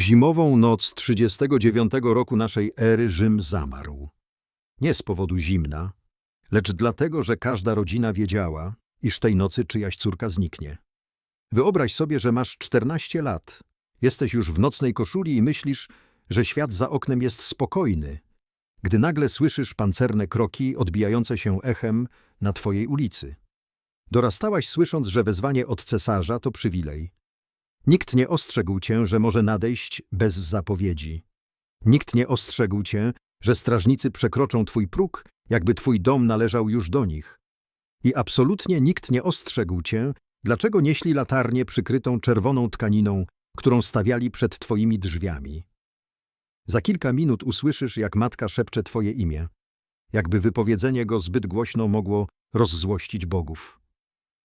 W zimową noc 39 roku naszej ery Rzym zamarł. Nie z powodu zimna, lecz dlatego, że każda rodzina wiedziała, iż tej nocy czyjaś córka zniknie. Wyobraź sobie, że masz 14 lat, jesteś już w nocnej koszuli i myślisz, że świat za oknem jest spokojny, gdy nagle słyszysz pancerne kroki odbijające się echem na twojej ulicy. Dorastałaś słysząc, że wezwanie od cesarza to przywilej. Nikt nie ostrzegł cię, że może nadejść bez zapowiedzi. Nikt nie ostrzegł cię, że strażnicy przekroczą twój próg, jakby twój dom należał już do nich. I absolutnie nikt nie ostrzegł cię, dlaczego nieśli latarnię przykrytą czerwoną tkaniną, którą stawiali przed twoimi drzwiami. Za kilka minut usłyszysz, jak matka szepcze twoje imię, jakby wypowiedzenie go zbyt głośno mogło rozzłościć bogów.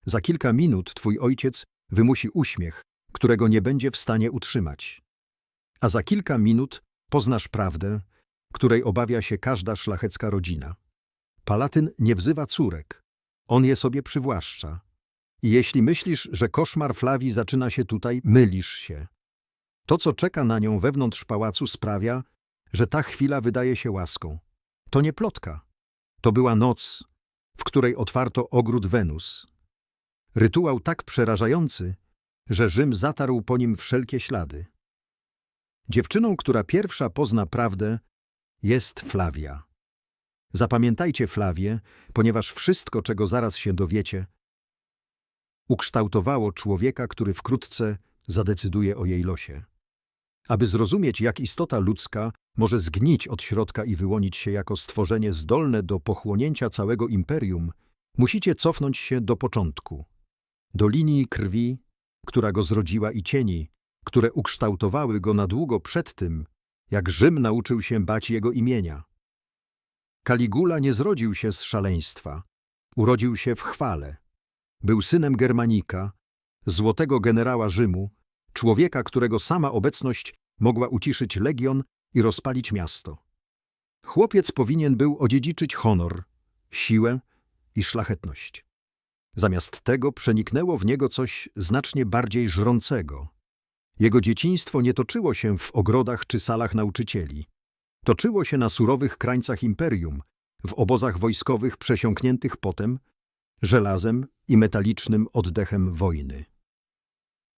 Za kilka minut twój ojciec wymusi uśmiech, którego nie będzie w stanie utrzymać. A za kilka minut poznasz prawdę, której obawia się każda szlachecka rodzina. Palatyn nie wzywa córek, on je sobie przywłaszcza. I jeśli myślisz, że koszmar Flawii zaczyna się tutaj, mylisz się. To, co czeka na nią wewnątrz pałacu, sprawia, że ta chwila wydaje się łaską. To nie plotka. To była noc, w której otwarto ogród Wenus. Rytuał tak przerażający, że Rzym zatarł po nim wszelkie ślady. Dziewczyną, która pierwsza pozna prawdę, jest Flawia. Zapamiętajcie Flawię, ponieważ wszystko, czego zaraz się dowiecie, ukształtowało człowieka, który wkrótce zadecyduje o jej losie. Aby zrozumieć, jak istota ludzka może zgnić od środka i wyłonić się jako stworzenie zdolne do pochłonięcia całego imperium, musicie cofnąć się do początku, do linii krwi, która go zrodziła i cieni, które ukształtowały go na długo przed tym, jak Rzym nauczył się bać jego imienia. Kaligula nie zrodził się z szaleństwa, urodził się w chwale. Był synem Germanika, złotego generała Rzymu, człowieka, którego sama obecność mogła uciszyć legion i rozpalić miasto. Chłopiec powinien był odziedziczyć honor, siłę i szlachetność. Zamiast tego przeniknęło w niego coś znacznie bardziej żrącego. Jego dzieciństwo nie toczyło się w ogrodach czy salach nauczycieli. Toczyło się na surowych krańcach imperium, w obozach wojskowych przesiąkniętych potem, żelazem i metalicznym oddechem wojny.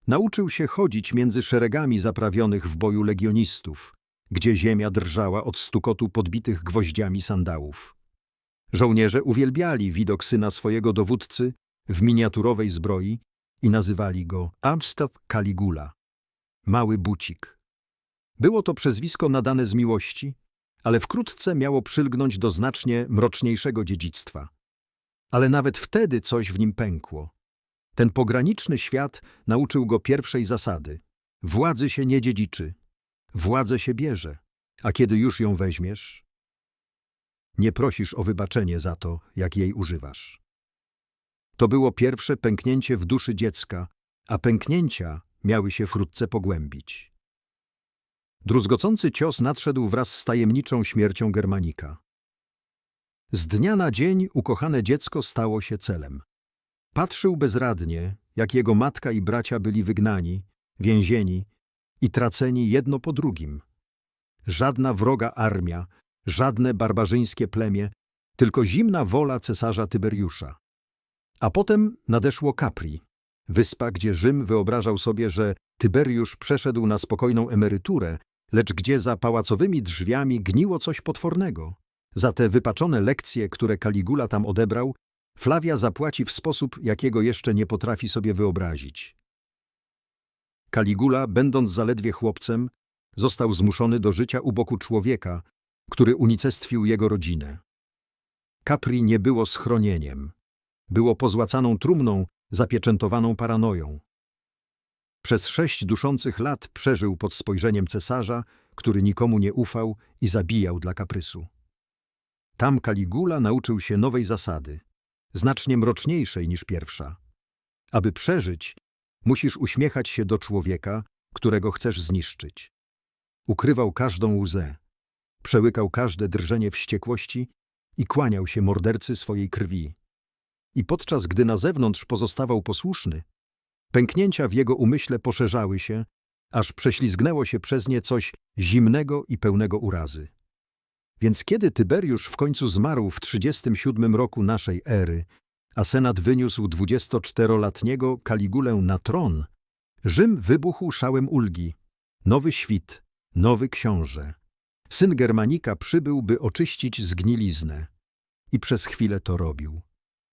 Nauczył się chodzić między szeregami zaprawionych w boju legionistów, gdzie ziemia drżała od stukotu podbitych gwoździami sandałów. Żołnierze uwielbiali widok syna swojego dowódcy w miniaturowej zbroi i nazywali go Amstav Caligula, mały bucik. Było to przezwisko nadane z miłości, ale wkrótce miało przylgnąć do znacznie mroczniejszego dziedzictwa. Ale nawet wtedy coś w nim pękło. Ten pograniczny świat nauczył go pierwszej zasady. Władzy się nie dziedziczy, władzę się bierze, a kiedy już ją weźmiesz, nie prosisz o wybaczenie za to, jak jej używasz. To było pierwsze pęknięcie w duszy dziecka, a pęknięcia miały się wkrótce pogłębić. Druzgocący cios nadszedł wraz z tajemniczą śmiercią Germanika. Z dnia na dzień ukochane dziecko stało się celem. Patrzył bezradnie, jak jego matka i bracia byli wygnani, więzieni i traceni jedno po drugim. Żadna wroga armia, żadne barbarzyńskie plemię, tylko zimna wola cesarza Tyberiusza. A potem nadeszło Capri, wyspa, gdzie Rzym wyobrażał sobie, że Tyberiusz przeszedł na spokojną emeryturę, lecz gdzie za pałacowymi drzwiami gniło coś potwornego. Za te wypaczone lekcje, które Kaligula tam odebrał, Flavia zapłaci w sposób, jakiego jeszcze nie potrafi sobie wyobrazić. Kaligula, będąc zaledwie chłopcem, został zmuszony do życia u boku człowieka, który unicestwił jego rodzinę. Capri nie było schronieniem. Było pozłacaną trumną, zapieczętowaną paranoją. Przez sześć duszących lat przeżył pod spojrzeniem cesarza, który nikomu nie ufał i zabijał dla kaprysu. Tam Kaligula nauczył się nowej zasady, znacznie mroczniejszej niż pierwsza. Aby przeżyć, musisz uśmiechać się do człowieka, którego chcesz zniszczyć. Ukrywał każdą łzę, przełykał każde drżenie wściekłości i kłaniał się mordercy swojej krwi. I podczas gdy na zewnątrz pozostawał posłuszny, pęknięcia w jego umyśle poszerzały się, aż prześlizgnęło się przez nie coś zimnego i pełnego urazy. Więc kiedy Tyberiusz w końcu zmarł w 37 roku naszej ery, a Senat wyniósł 24-letniego Kaligulę na tron, Rzym wybuchł szałem ulgi. Nowy świt, nowy książę. Syn Germanika przybył, by oczyścić zgniliznę. I przez chwilę to robił.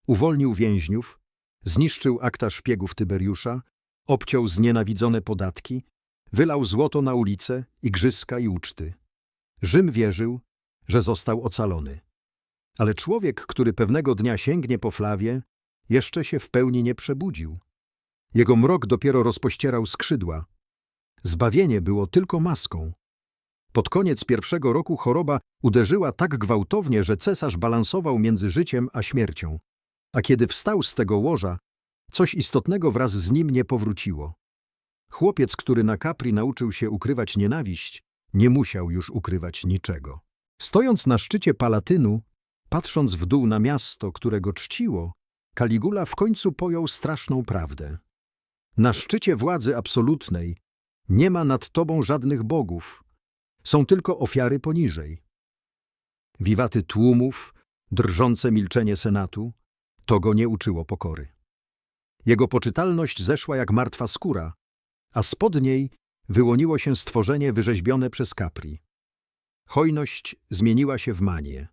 Uwolnił więźniów, zniszczył akta szpiegów Tyberiusza, obciął znienawidzone podatki, wylał złoto na ulice, igrzyska i uczty. Rzym wierzył, że został ocalony. Ale człowiek, który pewnego dnia sięgnie po Flawię, jeszcze się w pełni nie przebudził. Jego mrok dopiero rozpościerał skrzydła. Zbawienie było tylko maską. Pod koniec pierwszego roku choroba uderzyła tak gwałtownie, że cesarz balansował między życiem a śmiercią. A kiedy wstał z tego łoża, coś istotnego wraz z nim nie powróciło. Chłopiec, który na Capri nauczył się ukrywać nienawiść, nie musiał już ukrywać niczego. Stojąc na szczycie Palatynu, patrząc w dół na miasto, które go czciło, Kaligula w końcu pojął straszną prawdę. Na szczycie władzy absolutnej nie ma nad tobą żadnych bogów, są tylko ofiary poniżej. Wiwaty tłumów, drżące milczenie senatu, to go nie uczyło pokory. Jego poczytalność zeszła jak martwa skóra, a spod niej wyłoniło się stworzenie wyrzeźbione przez Capri. Hojność zmieniła się w manię.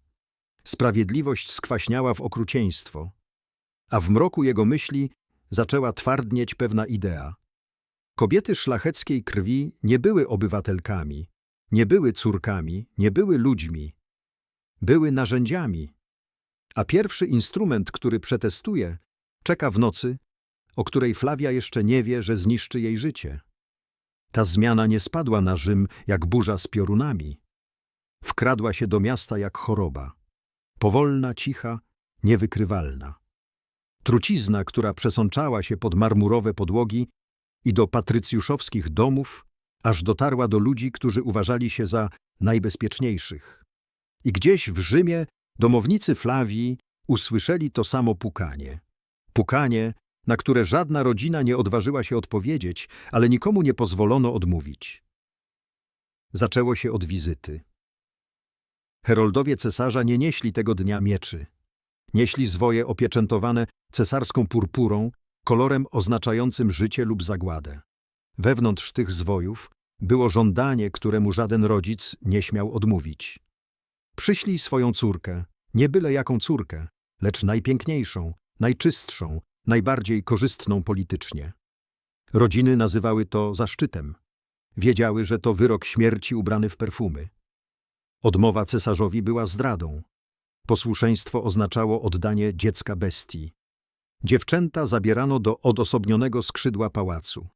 Sprawiedliwość skwaśniała w okrucieństwo, a w mroku jego myśli zaczęła twardnieć pewna idea. Kobiety szlacheckiej krwi nie były obywatelkami, nie były córkami, nie były ludźmi. Były narzędziami. A pierwszy instrument, który przetestuje, czeka w nocy, o której Flavia jeszcze nie wie, że zniszczy jej życie. Ta zmiana nie spadła na Rzym jak burza z piorunami. Wkradła się do miasta jak choroba. Powolna, cicha, niewykrywalna. Trucizna, która przesączała się pod marmurowe podłogi i do patrycjuszowskich domów, aż dotarła do ludzi, którzy uważali się za najbezpieczniejszych. I gdzieś w Rzymie domownicy Flawii usłyszeli to samo pukanie. Pukanie, na które żadna rodzina nie odważyła się odpowiedzieć, ale nikomu nie pozwolono odmówić. Zaczęło się od wizyty. Heroldowie cesarza nie nieśli tego dnia mieczy. Nieśli zwoje opieczętowane cesarską purpurą, kolorem oznaczającym życie lub zagładę. Wewnątrz tych zwojów było żądanie, któremu żaden rodzic nie śmiał odmówić. Przyślij swoją córkę, nie byle jaką córkę, lecz najpiękniejszą, najczystszą, najbardziej korzystną politycznie. Rodziny nazywały to zaszczytem. Wiedziały, że to wyrok śmierci ubrany w perfumy. Odmowa cesarzowi była zdradą. Posłuszeństwo oznaczało oddanie dziecka bestii. Dziewczęta zabierano do odosobnionego skrzydła pałacu.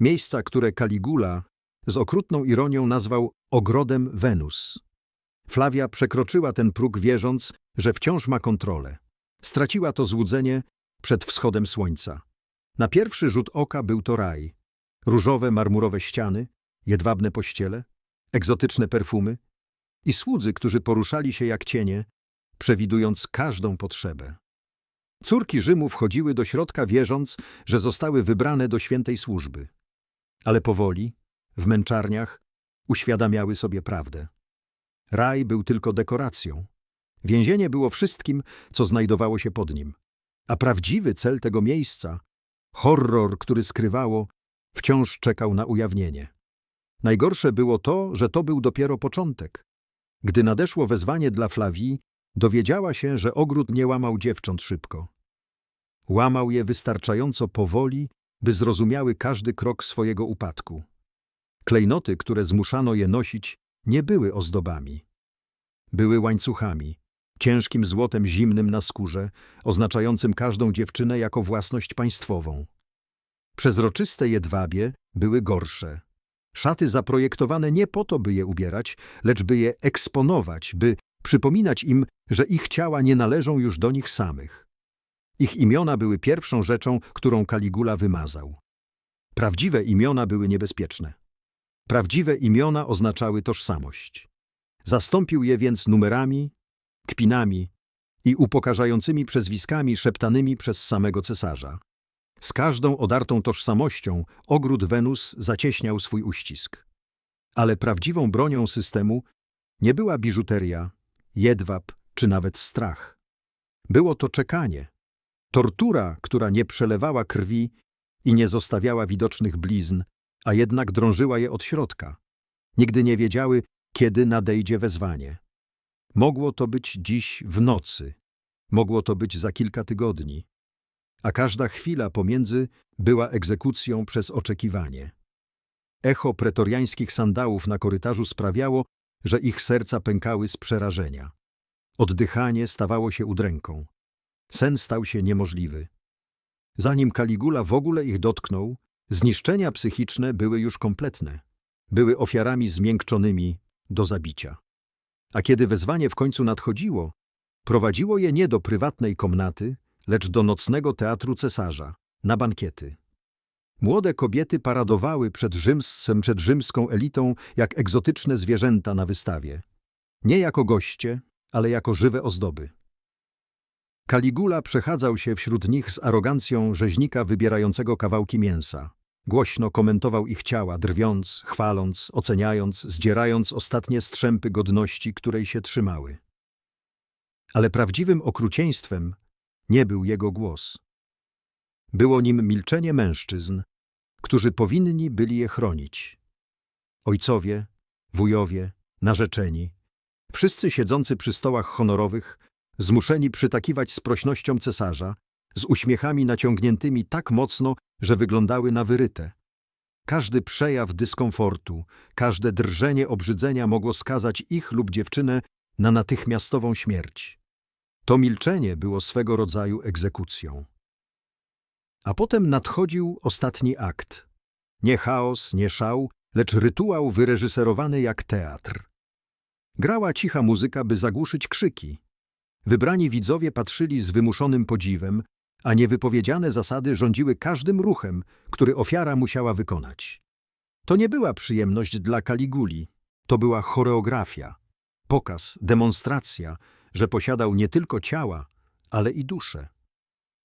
Miejsca, które Kaligula z okrutną ironią nazwał ogrodem Wenus. Flavia przekroczyła ten próg wierząc, że wciąż ma kontrolę. Straciła to złudzenie przed wschodem słońca. Na pierwszy rzut oka był to raj. Różowe, marmurowe ściany, jedwabne pościele, egzotyczne perfumy i słudzy, którzy poruszali się jak cienie, przewidując każdą potrzebę. Córki Rzymu wchodziły do środka wierząc, że zostały wybrane do świętej służby. Ale powoli, w męczarniach, uświadamiały sobie prawdę. Raj był tylko dekoracją. Więzienie było wszystkim, co znajdowało się pod nim. A prawdziwy cel tego miejsca, horror, który skrywało, wciąż czekał na ujawnienie. Najgorsze było to, że to był dopiero początek. Gdy nadeszło wezwanie dla Flavii, dowiedziała się, że ogród nie łamał dziewcząt szybko. Łamał je wystarczająco powoli, by zrozumiały każdy krok swojego upadku. Klejnoty, które zmuszano je nosić, nie były ozdobami. Były łańcuchami, ciężkim złotem zimnym na skórze, oznaczającym każdą dziewczynę jako własność państwową. Przezroczyste jedwabie były gorsze. Szaty zaprojektowane nie po to, by je ubierać, lecz by je eksponować, by przypominać im, że ich ciała nie należą już do nich samych. Ich imiona były pierwszą rzeczą, którą Kaligula wymazał. Prawdziwe imiona były niebezpieczne. Prawdziwe imiona oznaczały tożsamość. Zastąpił je więc numerami, kpinami i upokarzającymi przezwiskami szeptanymi przez samego cesarza. Z każdą odartą tożsamością ogród Wenus zacieśniał swój uścisk. Ale prawdziwą bronią systemu nie była biżuteria, jedwab czy nawet strach. Było to czekanie, tortura, która nie przelewała krwi i nie zostawiała widocznych blizn, a jednak drążyła je od środka. Nigdy nie wiedziały, kiedy nadejdzie wezwanie. Mogło to być dziś w nocy, mogło to być za kilka tygodni, a każda chwila pomiędzy była egzekucją przez oczekiwanie. Echo pretoriańskich sandałów na korytarzu sprawiało, że ich serca pękały z przerażenia. Oddychanie stawało się udręką. Sen stał się niemożliwy. Zanim Kaligula w ogóle ich dotknął, zniszczenia psychiczne były już kompletne. Były ofiarami zmiękczonymi do zabicia. A kiedy wezwanie w końcu nadchodziło, prowadziło je nie do prywatnej komnaty, lecz do nocnego teatru cesarza, na bankiety. Młode kobiety paradowały przed, rzymsem, przed rzymską elitą jak egzotyczne zwierzęta na wystawie. Nie jako goście, ale jako żywe ozdoby. Kaligula przechadzał się wśród nich z arogancją rzeźnika wybierającego kawałki mięsa. Głośno komentował ich ciała, drwiąc, chwaląc, oceniając, zdzierając ostatnie strzępy godności, której się trzymały. Ale prawdziwym okrucieństwem nie był jego głos. Było nim milczenie mężczyzn, którzy powinni byli je chronić. Ojcowie, wujowie, narzeczeni, wszyscy siedzący przy stołach honorowych, zmuszeni przytakiwać z prośnością cesarza, z uśmiechami naciągniętymi tak mocno, że wyglądały na wyryte. Każdy przejaw dyskomfortu, każde drżenie obrzydzenia mogło skazać ich lub dziewczynę na natychmiastową śmierć. To milczenie było swego rodzaju egzekucją. A potem nadchodził ostatni akt. Nie chaos, nie szał, lecz rytuał wyreżyserowany jak teatr. Grała cicha muzyka, by zagłuszyć krzyki. Wybrani widzowie patrzyli z wymuszonym podziwem, a niewypowiedziane zasady rządziły każdym ruchem, który ofiara musiała wykonać. To nie była przyjemność dla Kaliguli, to była choreografia, pokaz, demonstracja, że posiadał nie tylko ciała, ale i duszę.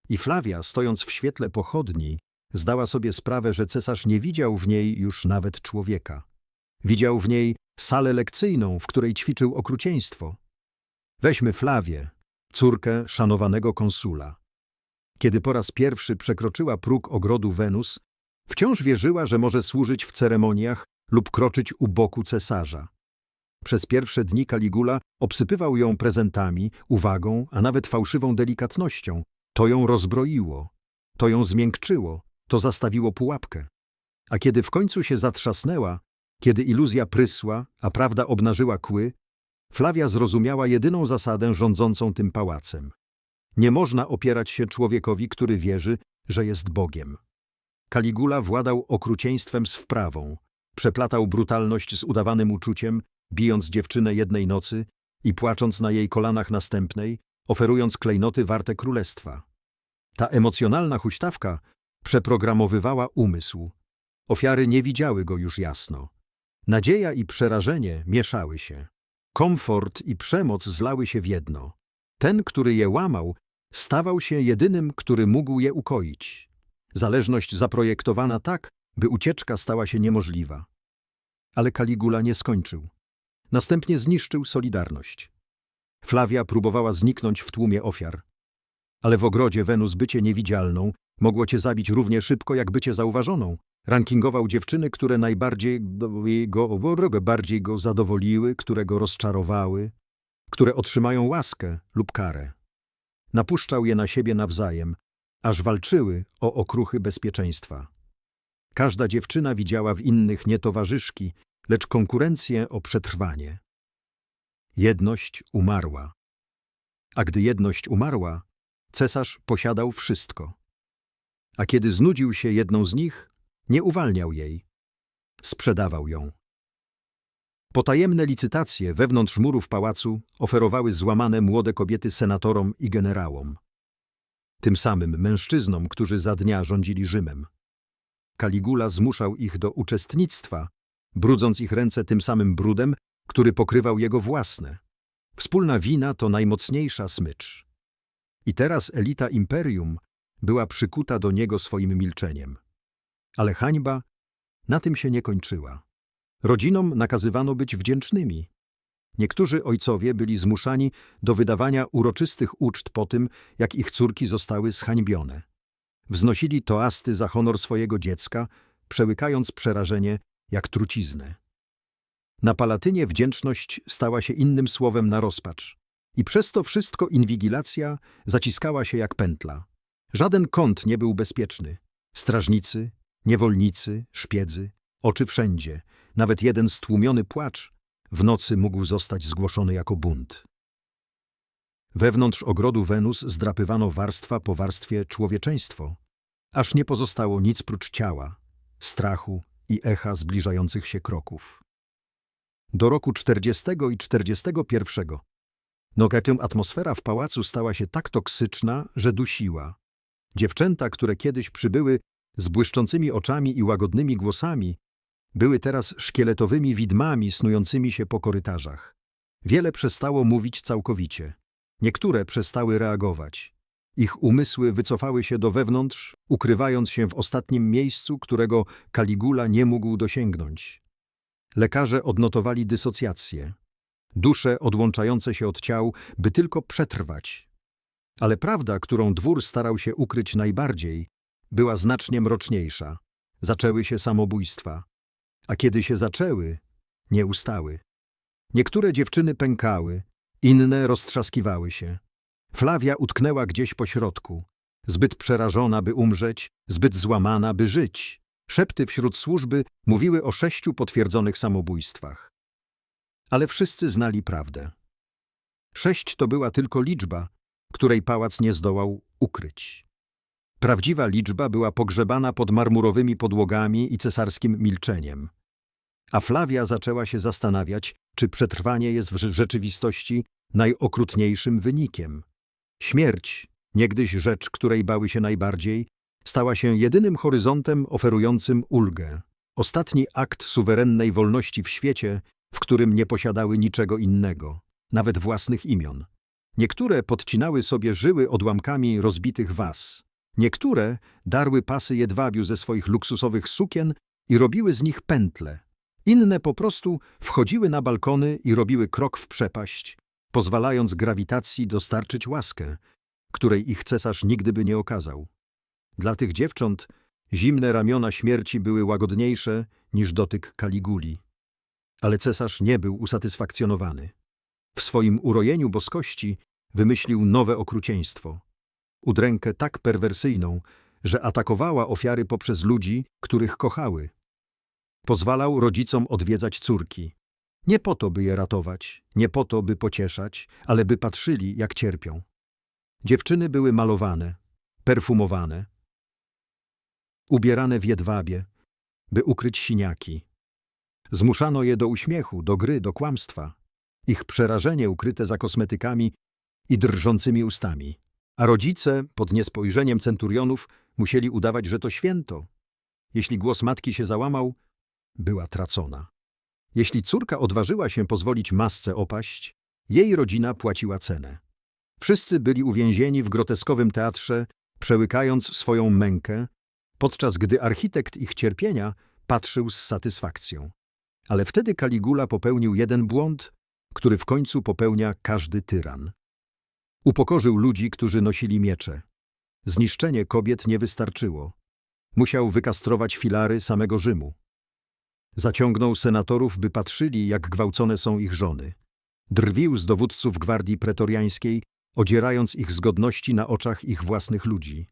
I Flavia, stojąc w świetle pochodni, zdała sobie sprawę, że cesarz nie widział w niej już nawet człowieka. Widział w niej salę lekcyjną, w której ćwiczył okrucieństwo. Weźmy Flawię, córkę szanowanego konsula. Kiedy po raz pierwszy przekroczyła próg ogrodu Wenus, wciąż wierzyła, że może służyć w ceremoniach lub kroczyć u boku cesarza. Przez pierwsze dni Kaligula obsypywał ją prezentami, uwagą, a nawet fałszywą delikatnością. To ją rozbroiło, to ją zmiękczyło, to zastawiło pułapkę. A kiedy w końcu się zatrzasnęła, kiedy iluzja prysła, a prawda obnażyła kły, Flavia zrozumiała jedyną zasadę rządzącą tym pałacem. Nie można opierać się człowiekowi, który wierzy, że jest Bogiem. Kaligula władał okrucieństwem z wprawą, przeplatał brutalność z udawanym uczuciem, bijąc dziewczynę jednej nocy i płacząc na jej kolanach następnej, oferując klejnoty warte królestwa. Ta emocjonalna huśtawka przeprogramowywała umysł. Ofiary nie widziały go już jasno. Nadzieja i przerażenie mieszały się. Komfort i przemoc zlały się w jedno. Ten, który je łamał, stawał się jedynym, który mógł je ukoić. Zależność zaprojektowana tak, by ucieczka stała się niemożliwa. Ale Kaligula nie skończył. Następnie zniszczył Solidarność. Flavia próbowała zniknąć w tłumie ofiar. Ale w ogrodzie Wenus bycie niewidzialną mogło cię zabić równie szybko, jak bycie zauważoną. Rankingował dziewczyny, które najbardziej go, bardziej go zadowoliły, które go rozczarowały, które otrzymają łaskę lub karę. Napuszczał je na siebie nawzajem, aż walczyły o okruchy bezpieczeństwa. Każda dziewczyna widziała w innych nie towarzyszki, lecz konkurencję o przetrwanie. Jedność umarła. A gdy jedność umarła, cesarz posiadał wszystko. A kiedy znudził się jedną z nich, nie uwalniał jej. Sprzedawał ją. Potajemne licytacje wewnątrz murów pałacu oferowały złamane młode kobiety senatorom i generałom. Tym samym mężczyznom, którzy za dnia rządzili Rzymem. Kaligula zmuszał ich do uczestnictwa, brudząc ich ręce tym samym brudem, który pokrywał jego własne. Wspólna wina to najmocniejsza smycz. I teraz elita imperium była przykuta do niego swoim milczeniem. Ale hańba na tym się nie kończyła. Rodzinom nakazywano być wdzięcznymi. Niektórzy ojcowie byli zmuszani do wydawania uroczystych uczt po tym, jak ich córki zostały zhańbione. Wznosili toasty za honor swojego dziecka, przełykając przerażenie jak truciznę. Na Palatynie wdzięczność stała się innym słowem na rozpacz. I przez to wszystko inwigilacja zaciskała się jak pętla. Żaden kąt nie był bezpieczny. Strażnicy, niewolnicy, szpiedzy, oczy wszędzie. Nawet jeden stłumiony płacz w nocy mógł zostać zgłoszony jako bunt. Wewnątrz ogrodu Wenus zdrapywano warstwa po warstwie człowieczeństwo, aż nie pozostało nic prócz ciała, strachu i echa zbliżających się kroków. Do roku 40 i 41 Nogatum atmosfera w pałacu stała się tak toksyczna, że dusiła. Dziewczęta, które kiedyś przybyły z błyszczącymi oczami i łagodnymi głosami, były teraz szkieletowymi widmami snującymi się po korytarzach. Wiele przestało mówić całkowicie. Niektóre przestały reagować. Ich umysły wycofały się do wewnątrz, ukrywając się w ostatnim miejscu, którego Kaligula nie mógł dosięgnąć. Lekarze odnotowali dysocjację. Dusze odłączające się od ciał, by tylko przetrwać. Ale prawda, którą dwór starał się ukryć najbardziej, była znacznie mroczniejsza. Zaczęły się samobójstwa. A kiedy się zaczęły, nie ustały. Niektóre dziewczyny pękały, inne roztrzaskiwały się. Flawia utknęła gdzieś po środku. Zbyt przerażona, by umrzeć, zbyt złamana, by żyć. Szepty wśród służby mówiły o sześciu potwierdzonych samobójstwach. Ale wszyscy znali prawdę. Sześć to była tylko liczba, której pałac nie zdołał ukryć. Prawdziwa liczba była pogrzebana pod marmurowymi podłogami i cesarskim milczeniem. A Flavia zaczęła się zastanawiać, czy przetrwanie jest w rzeczywistości najokrutniejszym wynikiem. Śmierć, niegdyś rzecz, której bały się najbardziej, stała się jedynym horyzontem oferującym ulgę. Ostatni akt suwerennej wolności w świecie, w którym nie posiadały niczego innego, nawet własnych imion. Niektóre podcinały sobie żyły odłamkami rozbitych was. Niektóre darły pasy jedwabiu ze swoich luksusowych sukien i robiły z nich pętle. Inne po prostu wchodziły na balkony i robiły krok w przepaść, pozwalając grawitacji dostarczyć łaskę, której ich cesarz nigdy by nie okazał. Dla tych dziewcząt zimne ramiona śmierci były łagodniejsze niż dotyk Kaliguli. Ale cesarz nie był usatysfakcjonowany. W swoim urojeniu boskości wymyślił nowe okrucieństwo. Udrękę tak perwersyjną, że atakowała ofiary poprzez ludzi, których kochały. Pozwalał rodzicom odwiedzać córki. Nie po to, by je ratować, nie po to, by pocieszać, ale by patrzyli, jak cierpią. Dziewczyny były malowane, perfumowane, ubierane w jedwabie, by ukryć siniaki. Zmuszano je do uśmiechu, do gry, do kłamstwa. Ich przerażenie ukryte za kosmetykami i drżącymi ustami. A rodzice, pod niespojrzeniem centurionów, musieli udawać, że to święto. Jeśli głos matki się załamał, była tracona. Jeśli córka odważyła się pozwolić masce opaść, jej rodzina płaciła cenę. Wszyscy byli uwięzieni w groteskowym teatrze, przełykając swoją mękę, podczas gdy architekt ich cierpienia patrzył z satysfakcją. Ale wtedy Kaligula popełnił jeden błąd, który w końcu popełnia każdy tyran. Upokorzył ludzi, którzy nosili miecze. Zniszczenie kobiet nie wystarczyło. Musiał wykastrować filary samego Rzymu. Zaciągnął senatorów, by patrzyli, jak gwałcone są ich żony. Drwił z dowódców gwardii pretoriańskiej, odzierając ich z godności na oczach ich własnych ludzi.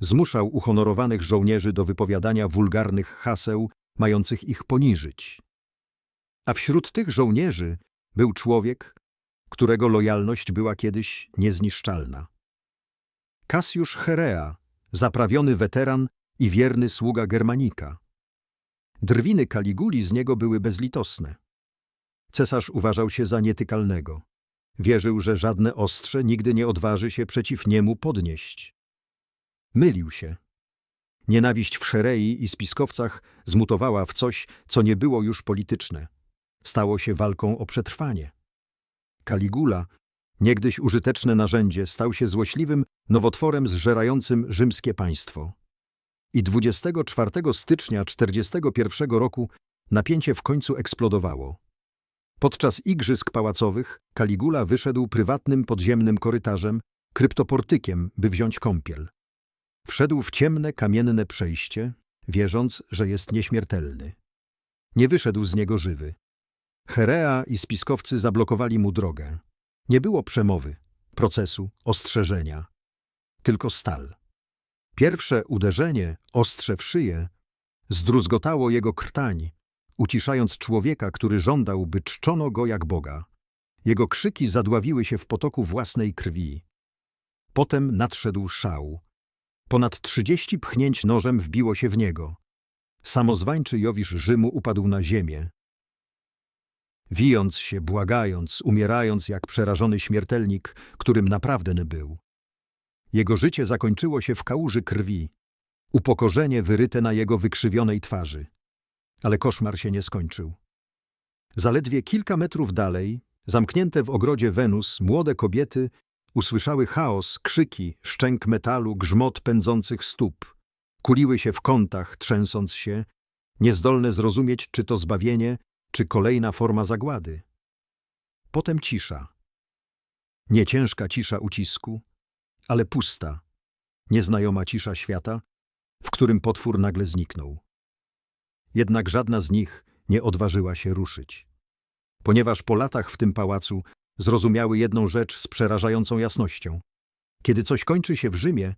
Zmuszał uhonorowanych żołnierzy do wypowiadania wulgarnych haseł, mających ich poniżyć. A wśród tych żołnierzy był człowiek, którego lojalność była kiedyś niezniszczalna. Kasjusz Herea, zaprawiony weteran i wierny sługa Germanika. Drwiny Kaliguli z niego były bezlitosne. Cesarz uważał się za nietykalnego. Wierzył, że żadne ostrze nigdy nie odważy się przeciw niemu podnieść. Mylił się. Nienawiść w Szerei i spiskowcach zmutowała w coś, co nie było już polityczne. Stało się walką o przetrwanie. Kaligula Niegdyś użyteczne narzędzie stał się złośliwym nowotworem zżerającym rzymskie państwo. I 24 stycznia 41 roku napięcie w końcu eksplodowało. Podczas igrzysk pałacowych Kaligula wyszedł prywatnym podziemnym korytarzem, kryptoportykiem, by wziąć kąpiel. Wszedł w ciemne, kamienne przejście, wierząc, że jest nieśmiertelny. Nie wyszedł z niego żywy. Herea i spiskowcy zablokowali mu drogę. Nie było przemowy, procesu, ostrzeżenia. Tylko stal. Pierwsze uderzenie, ostrze w szyję, zdruzgotało jego krtań, uciszając człowieka, który żądał, by czczono go jak Boga. Jego krzyki zadławiły się w potoku własnej krwi. Potem nadszedł szał. Ponad trzydzieści pchnięć nożem wbiło się w niego. Samozwańczy Jowisz Rzymu upadł na ziemię. Wijąc się, błagając, umierając jak przerażony śmiertelnik, którym naprawdę był. Jego życie zakończyło się w kałuży krwi, upokorzenie wyryte na jego wykrzywionej twarzy. Ale koszmar się nie skończył. Zaledwie kilka metrów dalej, zamknięte w ogrodzie Wenus, młode kobiety usłyszały chaos, krzyki, szczęk metalu, grzmot pędzących stóp. Kuliły się w kątach, trzęsąc się, niezdolne zrozumieć, czy to zbawienie, czy kolejna forma zagłady. Potem cisza. Nie ciężka cisza ucisku, ale pusta, nieznajoma cisza świata, w którym potwór nagle zniknął. Jednak żadna z nich nie odważyła się ruszyć. Ponieważ po latach w tym pałacu zrozumiały jedną rzecz z przerażającą jasnością. Kiedy coś kończy się w Rzymie,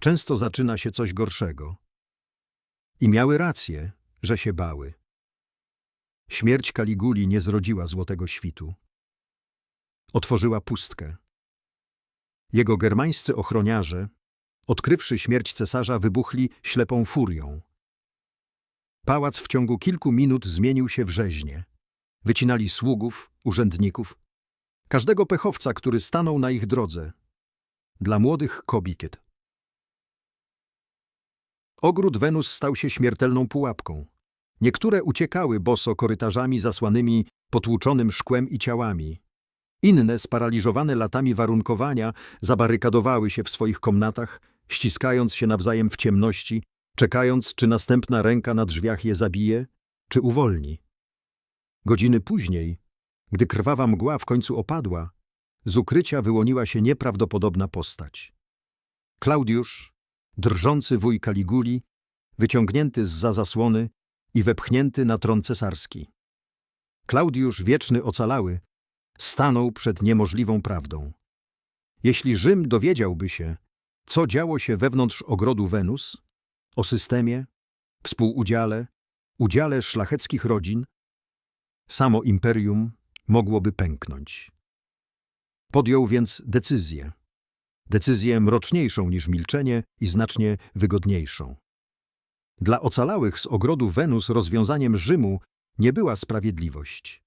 często zaczyna się coś gorszego. I miały rację, że się bały. Śmierć Kaliguli nie zrodziła złotego świtu. Otworzyła pustkę. Jego germańscy ochroniarze, odkrywszy śmierć cesarza, wybuchli ślepą furią. Pałac w ciągu kilku minut zmienił się w rzeźnię. Wycinali sługów, urzędników, każdego pechowca, który stanął na ich drodze. Dla młodych kobiet. Ogród Wenus stał się śmiertelną pułapką. Niektóre uciekały boso korytarzami zasłanymi potłuczonym szkłem i ciałami. Inne, sparaliżowane latami warunkowania, zabarykadowały się w swoich komnatach, ściskając się nawzajem w ciemności, czekając, czy następna ręka na drzwiach je zabije, czy uwolni. Godziny później, gdy krwawa mgła w końcu opadła, z ukrycia wyłoniła się nieprawdopodobna postać. Klaudiusz, drżący wuj Kaliguli, wyciągnięty z za zasłony i wepchnięty na tron cesarski. Klaudiusz, wieczny ocalały, stanął przed niemożliwą prawdą. Jeśli Rzym dowiedziałby się, co działo się wewnątrz ogrodu Wenus, o systemie, współudziale, udziale szlacheckich rodzin, samo imperium mogłoby pęknąć. Podjął więc decyzję. Decyzję mroczniejszą niż milczenie i znacznie wygodniejszą. Dla ocalałych z ogrodu Wenus rozwiązaniem Rzymu nie była sprawiedliwość.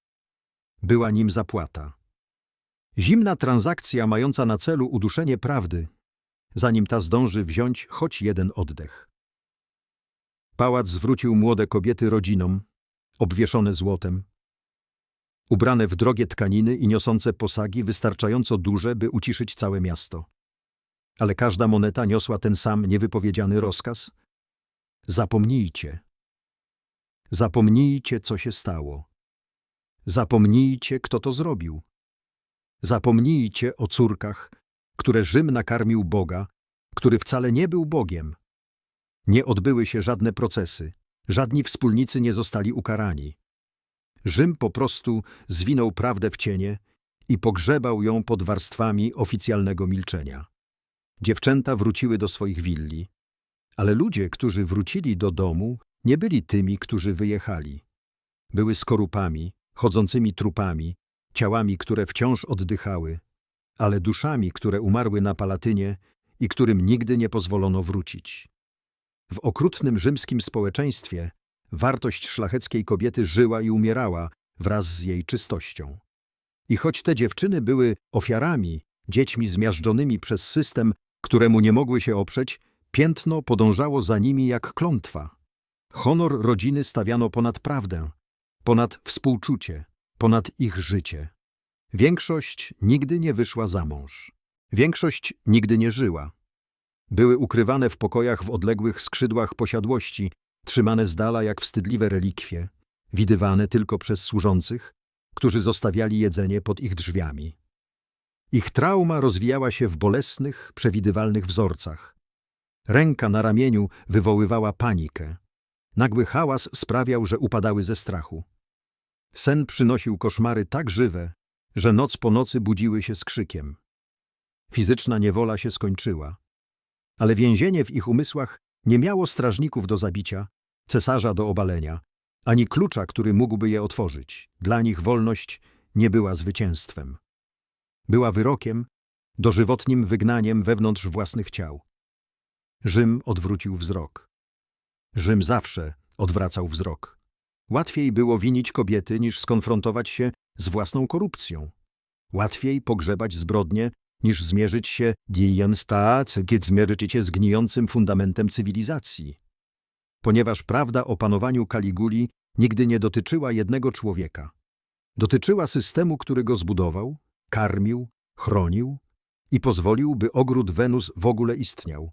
Była nim zapłata. Zimna transakcja mająca na celu uduszenie prawdy, zanim ta zdąży wziąć choć jeden oddech. Pałac zwrócił młode kobiety rodzinom, obwieszone złotem, ubrane w drogie tkaniny i niosące posagi wystarczająco duże, by uciszyć całe miasto. Ale każda moneta niosła ten sam niewypowiedziany rozkaz. Zapomnijcie. Zapomnijcie, co się stało. Zapomnijcie, kto to zrobił. Zapomnijcie o córkach, które Rzym nakarmił Boga, który wcale nie był Bogiem. Nie odbyły się żadne procesy, żadni wspólnicy nie zostali ukarani. Rzym po prostu zwinął prawdę w cienie i pogrzebał ją pod warstwami oficjalnego milczenia. Dziewczęta wróciły do swoich willi, ale ludzie, którzy wrócili do domu, nie byli tymi, którzy wyjechali. Były skorupami, chodzącymi trupami, ciałami, które wciąż oddychały, ale duszami, które umarły na Palatynie i którym nigdy nie pozwolono wrócić. W okrutnym rzymskim społeczeństwie wartość szlacheckiej kobiety żyła i umierała wraz z jej czystością. I choć te dziewczyny były ofiarami, dziećmi zmiażdżonymi przez system, któremu nie mogły się oprzeć, piętno podążało za nimi jak klątwa. Honor rodziny stawiano ponad prawdę, ponad współczucie, ponad ich życie. Większość nigdy nie wyszła za mąż. Większość nigdy nie żyła. Były ukrywane w pokojach w odległych skrzydłach posiadłości, trzymane z dala jak wstydliwe relikwie, widywane tylko przez służących, którzy zostawiali jedzenie pod ich drzwiami. Ich trauma rozwijała się w bolesnych, przewidywalnych wzorcach. Ręka na ramieniu wywoływała panikę. Nagły hałas sprawiał, że upadały ze strachu. Sen przynosił koszmary tak żywe, że noc po nocy budziły się z krzykiem. Fizyczna niewola się skończyła. Ale więzienie w ich umysłach nie miało strażników do zabicia, cesarza do obalenia, ani klucza, który mógłby je otworzyć. Dla nich wolność nie była zwycięstwem. Była wyrokiem, dożywotnim wygnaniem wewnątrz własnych ciał. Rzym odwrócił wzrok. Rzym zawsze odwracał wzrok. Łatwiej było winić kobiety niż skonfrontować się z własną korupcją. Łatwiej pogrzebać zbrodnie niż zmierzyć się kiedy zmierzyć się z gnijącym fundamentem cywilizacji. Ponieważ prawda o panowaniu Kaliguli nigdy nie dotyczyła jednego człowieka. Dotyczyła systemu, który go zbudował, karmił, chronił i pozwolił, by ogród Wenus w ogóle istniał.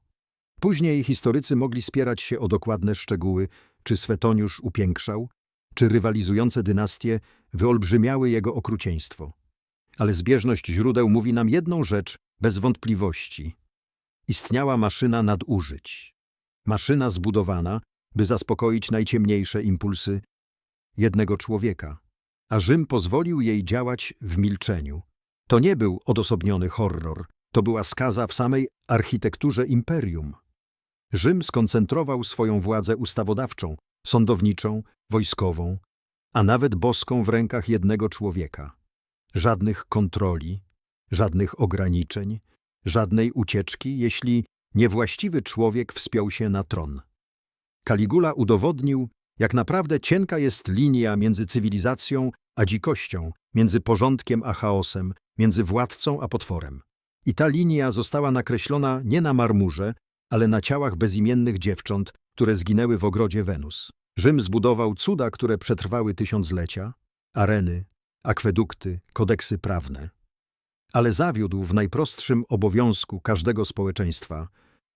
Później historycy mogli spierać się o dokładne szczegóły, czy Swetoniusz upiększał, czy rywalizujące dynastie wyolbrzymiały jego okrucieństwo. Ale zbieżność źródeł mówi nam jedną rzecz bez wątpliwości. Istniała maszyna nadużyć. Maszyna zbudowana, by zaspokoić najciemniejsze impulsy jednego człowieka. A Rzym pozwolił jej działać w milczeniu. To nie był odosobniony horror, to była skaza w samej architekturze imperium. Rzym skoncentrował swoją władzę ustawodawczą, sądowniczą, wojskową, a nawet boską w rękach jednego człowieka. Żadnych kontroli, żadnych ograniczeń, żadnej ucieczki, jeśli niewłaściwy człowiek wspiął się na tron. Kaligula udowodnił, jak naprawdę cienka jest linia między cywilizacją a dzikością, między porządkiem a chaosem, między władcą a potworem. I ta linia została nakreślona nie na marmurze, ale na ciałach bezimiennych dziewcząt, które zginęły w ogrodzie Wenus. Rzym zbudował cuda, które przetrwały tysiąclecia, areny, akwedukty, kodeksy prawne. Ale zawiódł w najprostszym obowiązku każdego społeczeństwa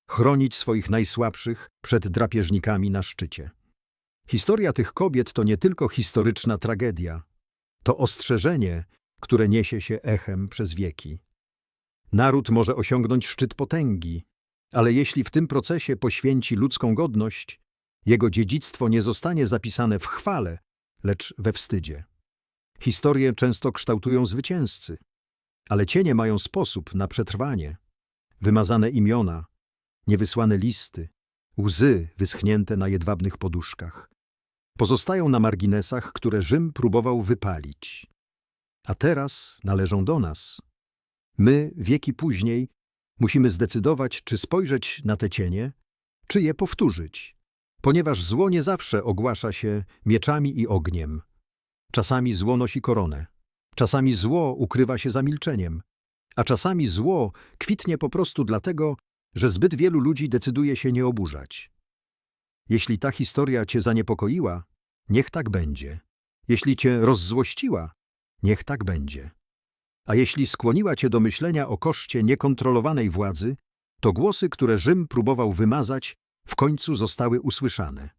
chronić swoich najsłabszych przed drapieżnikami na szczycie. Historia tych kobiet to nie tylko historyczna tragedia, to ostrzeżenie, które niesie się echem przez wieki. Naród może osiągnąć szczyt potęgi, ale jeśli w tym procesie poświęci ludzką godność, jego dziedzictwo nie zostanie zapisane w chwale, lecz we wstydzie. Historię często kształtują zwycięzcy, ale cienie mają sposób na przetrwanie. Wymazane imiona, niewysłane listy, łzy wyschnięte na jedwabnych poduszkach. Pozostają na marginesach, które Rzym próbował wypalić. A teraz należą do nas. My, wieki później, musimy zdecydować, czy spojrzeć na te cienie, czy je powtórzyć, ponieważ zło nie zawsze ogłasza się mieczami i ogniem. Czasami zło nosi koronę, czasami zło ukrywa się za milczeniem, a czasami zło kwitnie po prostu dlatego, że zbyt wielu ludzi decyduje się nie oburzać. Jeśli ta historia cię zaniepokoiła, niech tak będzie. Jeśli cię rozzłościła, niech tak będzie. A jeśli skłoniła cię do myślenia o koszcie niekontrolowanej władzy, to głosy, które Rzym próbował wymazać, w końcu zostały usłyszane.